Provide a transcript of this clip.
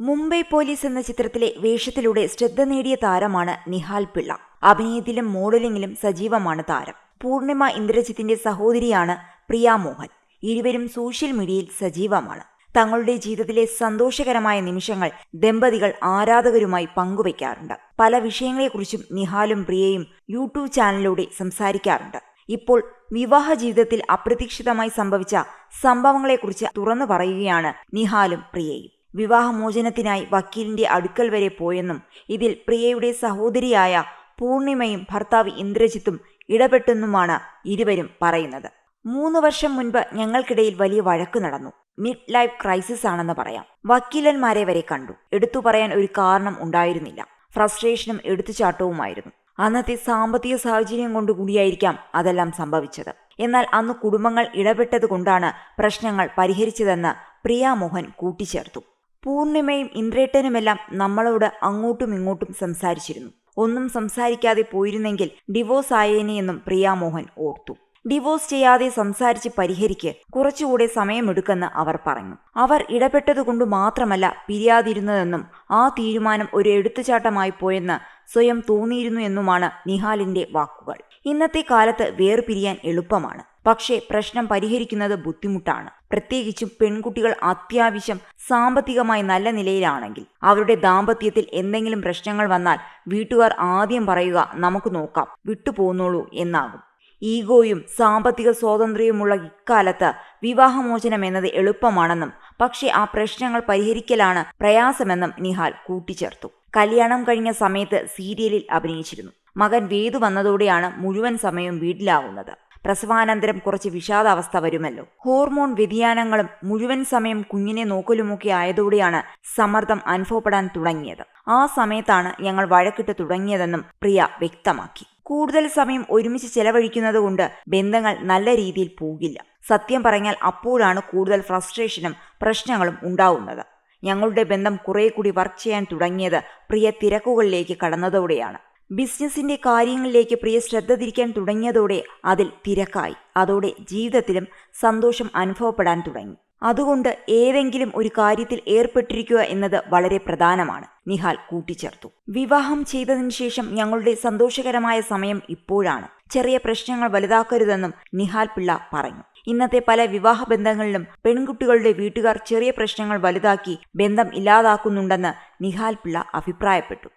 Mumbai police എന്ന ചിത്രത്തിലെ വേഷത്തിലൂടെ ശ്രദ്ധ നേടിയ താരമാണ് നിഹാൽ പിള്ള. അഭിനയത്തിലും മോഡലിംഗിലും സജീവമാണ് താരം. പൂർണിമ ഇന്ദ്രജിത്തിന്റെ സഹോദരിയാണ് പ്രിയ മോഹൻ. ഇരുവരും സോഷ്യൽ മീഡിയയിൽ സജീവമാണ്. തങ്ങളുടെ ജീവിതത്തിലെ സന്തോഷകരമായ നിമിഷങ്ങൾ ദമ്പതികൾ ആരാധകരുമായി പങ്കുവയ്ക്കാറുണ്ട്. പല വിഷയങ്ങളെക്കുറിച്ചും നിഹാലും പ്രിയയും യൂട്യൂബ് ചാനലിലൂടെ സംസാരിക്കാറുണ്ട്. ഇപ്പോൾ വിവാഹ ജീവിതത്തിൽ അപ്രതീക്ഷിതമായി സംഭവിച്ച സംഭവങ്ങളെക്കുറിച്ച് തുറന്നു പറയുകയാണ് നിഹാലും പ്രിയയും. വിവാഹമോചനത്തിനായി വക്കീലിന്റെ അടുക്കൽ വരെ പോയെന്നും ഇതിൽ പ്രിയയുടെ സഹോദരിയായ പൂർണിമയും ഭർത്താവ് ഇന്ദ്രജിത്തും ഇടപെട്ടെന്നുമാണ് ഇരുവരും പറയുന്നത്. മൂന്ന് വർഷം മുൻപ് ഞങ്ങൾക്കിടയിൽ വലിയ വഴക്ക് നടന്നു. മിഡ് ലൈഫ് ക്രൈസിസ് ആണെന്ന് പറയാം. വക്കീലന്മാരെ വരെ കണ്ടു. എടുത്തു പറയാൻ ഒരു കാരണം ഉണ്ടായിരുന്നില്ല. ഫ്രസ്ട്രേഷനും എടുത്തുചാട്ടവുമായിരുന്നു. അന്നത്തെ സാമ്പത്തിക സാഹചര്യം കൊണ്ട് കൂടിയായിരിക്കാം അതെല്ലാം സംഭവിച്ചത്. എന്നാൽ അന്ന് കുടുംബങ്ങൾ ഇടപെട്ടത് കൊണ്ടാണ് പ്രശ്നങ്ങൾ പരിഹരിച്ചതെന്ന് പ്രിയാമോഹൻ കൂട്ടിച്ചേർത്തു. പൂർണിമയും ഇന്ദ്രേട്ടനുമെല്ലാം നമ്മളോട് അങ്ങോട്ടും ഇങ്ങോട്ടും സംസാരിച്ചിരുന്നു. ഒന്നും സംസാരിക്കാതെ പോയിരുന്നെങ്കിൽ ഡിവോഴ്സ് ആയേനെയെന്നും പ്രിയാമോഹൻ ഓർത്തു. ഡിവോഴ്സ് ചെയ്യാതെ സംസാരിച്ച് പരിഹരിക്ക് കുറച്ചുകൂടെ സമയമെടുക്കെന്ന് അവർ പറഞ്ഞു. അവർ ഇടപെട്ടതുകൊണ്ട് മാത്രമല്ല പിരിയാതിരുന്നതെന്നും ആ തീരുമാനം ഒരു എടുത്തുചാട്ടമായി പോയെന്ന് സ്വയം തോന്നിയിരുന്നു എന്നുമാണ് നിഹാലിന്റെ വാക്കുകൾ. ഇന്നത്തെ കാലത്ത് വേർപിരിയാൻ എളുപ്പമാണ്. പക്ഷേ പ്രശ്നം പരിഹരിക്കുന്നത് ബുദ്ധിമുട്ടാണ്. പ്രത്യേകിച്ചും പെൺകുട്ടികൾ അത്യാവശ്യം സാമ്പത്തികമായി നല്ല നിലയിലാണെങ്കിൽ അവരുടെ ദാമ്പത്യത്തിൽ എന്തെങ്കിലും പ്രശ്നങ്ങൾ വന്നാൽ വീട്ടുകാർ ആദ്യം പറയുക നമുക്ക് നോക്കാം വിട്ടുപോന്നോളൂ എന്നാകും. ഈഗോയും സാമ്പത്തിക സ്വാതന്ത്ര്യവുമുള്ള ഇക്കാലത്ത് വിവാഹമോചനം എന്നത് എളുപ്പമാണെന്നും പക്ഷേ ആ പ്രശ്നങ്ങൾ പരിഹരിക്കലാണ് പ്രയാസമെന്നും നിഹാൽ കൂട്ടിച്ചേർത്തു. കല്യാണം കഴിഞ്ഞ സമയത്ത് സീരിയലിൽ അഭിനയിച്ചിരുന്നു. മകൻ വേദു വന്നതോടെയാണ് മുഴുവൻ സമയവും വീട്ടിലാവുന്നത്. പ്രസവാനന്തരം കുറച്ച് വിഷാദാവസ്ഥ വരുമല്ലോ. ഹോർമോൺ വ്യതിയാനങ്ങളും മുഴുവൻ സമയം കുഞ്ഞിനെ നോക്കലുമൊക്കെ ആയതോടെയാണ് സമ്മർദ്ദം അനുഭവപ്പെടാൻ തുടങ്ങിയത്. ആ സമയത്താണ് ഞങ്ങൾ വഴക്കിട്ട് തുടങ്ങിയതെന്നും പ്രിയ വ്യക്തമാക്കി. കൂടുതൽ സമയം ഒരുമിച്ച് ചെലവഴിക്കുന്നത് കൊണ്ട് ബന്ധങ്ങൾ നല്ല രീതിയിൽ പോകില്ല. സത്യം പറഞ്ഞാൽ അപ്പോഴാണ് കൂടുതൽ ഫ്രസ്ട്രേഷനും പ്രശ്നങ്ങളും ഉണ്ടാവുന്നത്. ഞങ്ങളുടെ ബന്ധം കുറെ കൂടി വർക്ക് ചെയ്യാൻ തുടങ്ങിയത് പ്രിയ തിരക്കുകളിലേക്ക് കടന്നതോടെയാണ്. ബിസിനസിന്റെ കാര്യങ്ങളിലേക്ക് പ്രിയ ശ്രദ്ധ തിരിക്കാൻ തുടങ്ങിയതോടെ അതിൽ തിരക്കായി. അതോടെ ജീവിതത്തിലും സന്തോഷം അനുഭവപ്പെടാൻ തുടങ്ങി. അതുകൊണ്ട് ഏതെങ്കിലും ഒരു കാര്യത്തിൽ ഏർപ്പെട്ടിരിക്കുക എന്നത് വളരെ പ്രധാനമാണ്. നിഹാൽ കൂട്ടിച്ചേർത്തു. വിവാഹം ചെയ്തതിനു ശേഷം ഞങ്ങളുടെ സന്തോഷകരമായ സമയം ഇപ്പോഴാണ്. ചെറിയ പ്രശ്നങ്ങൾ വലുതാക്കരുതെന്നും നിഹാൽ പിള്ള പറഞ്ഞു. ഇന്നത്തെ പല വിവാഹ ബന്ധങ്ങളിലും പെൺകുട്ടികളുടെ വീട്ടുകാർ ചെറിയ പ്രശ്നങ്ങൾ വലുതാക്കി ബന്ധം ഇല്ലാതാക്കുന്നുണ്ടെന്ന് നിഹാൽ പിള്ള അഭിപ്രായപ്പെട്ടു.